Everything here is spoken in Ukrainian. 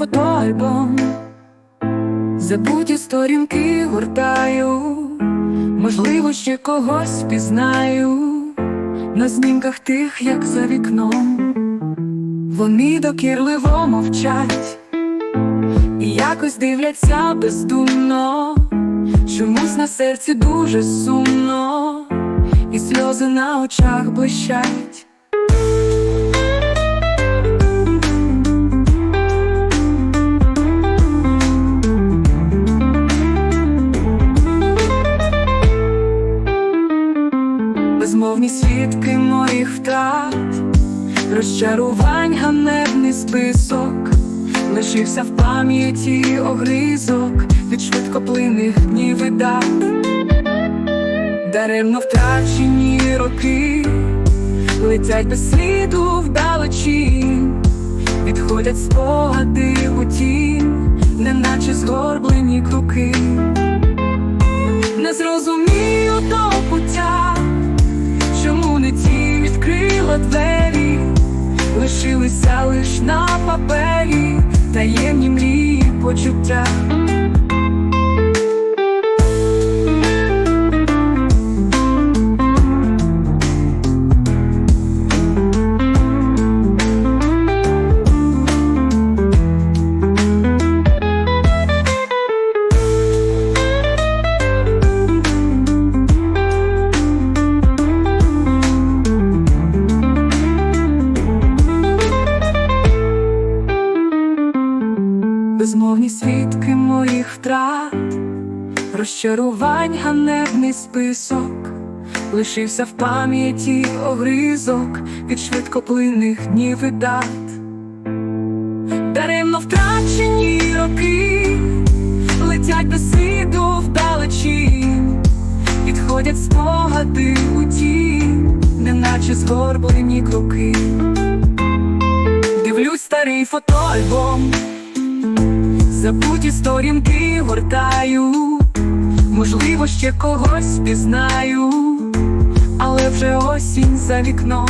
фотоальбом, забуті сторінки гортаю, можливо, ще когось пізнаю. На знімках тих, як за вікном. Вони докірливо мовчать. І якось дивляться бездумно, чомусь на серці дуже сумно, і сльози на очах блищать. Безмовні свідки моїх втрат, розчарувань ганебний список, лишився в пам'яті огризок від швидкоплинних днів і дат, даремно втрачені роки, летять без сліду вдалечі, відходять спогади у тінь, неначе згорблені круки. Лиш на папері, таємні мрії почуття. Безмовні свідки моїх втрат, розчарувань ганебний список, лишився в пам'яті огризок від швидкоплинних днів і дат, даремно втрачені роки, летять без сліду вдалечі, відходять спогади у тінь, неначе згорблені круки. Дивлюсь старий фотоальбом Забуті сторінки гортаю, можливо, ще когось пізнаю, але вже осінь за вікном,